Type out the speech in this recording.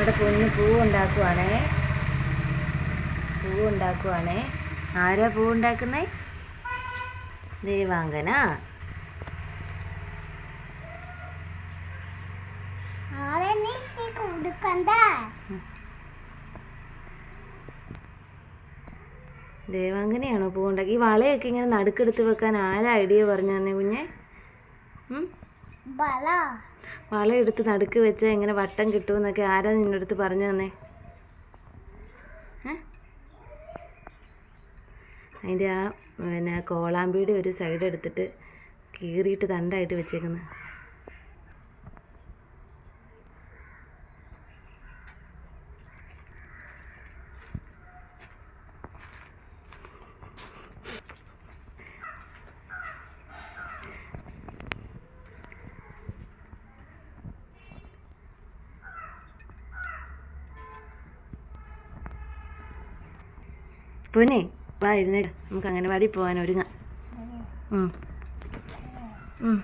നമ്മുടെ കുഞ്ഞ് പൂ ഉണ്ടാക്കുവാണേ പൂ ഉണ്ടാക്കുവാണേ ആരാ പൂ ഉണ്ടാക്കുന്നേ ദേവാങ്കന ദേവാങ്കനെയാണോ പൂ ഉണ്ടാക്കി ഈ വളയൊക്കെ ഇങ്ങനെ നടുക്കെടുത്ത് വെക്കാൻ ആരാ ഐഡിയ പറഞ്ഞു തന്നെ കുഞ്ഞെ? വള. എടുത്ത് നടുക്ക് വെച്ച എങ്ങനെ വട്ടം കിട്ടുമെന്നൊക്കെ ആരാ നിന്റെ അടുത്ത് പറഞ്ഞു തന്നെ? അതിന്റെ ആ പിന്നെ കോളാമ്പിയുടെ ഒരു സൈഡ് എടുത്തിട്ട് കീറിയിട്ട് തണ്ടായിട്ട് വെച്ചേക്കുന്നത് പൊന്നെ വാ എഴുന്നേക്ക് നമുക്ക് അംഗനവാടി പോകാൻ ഒരുങ്ങാം ഉം. ഉം.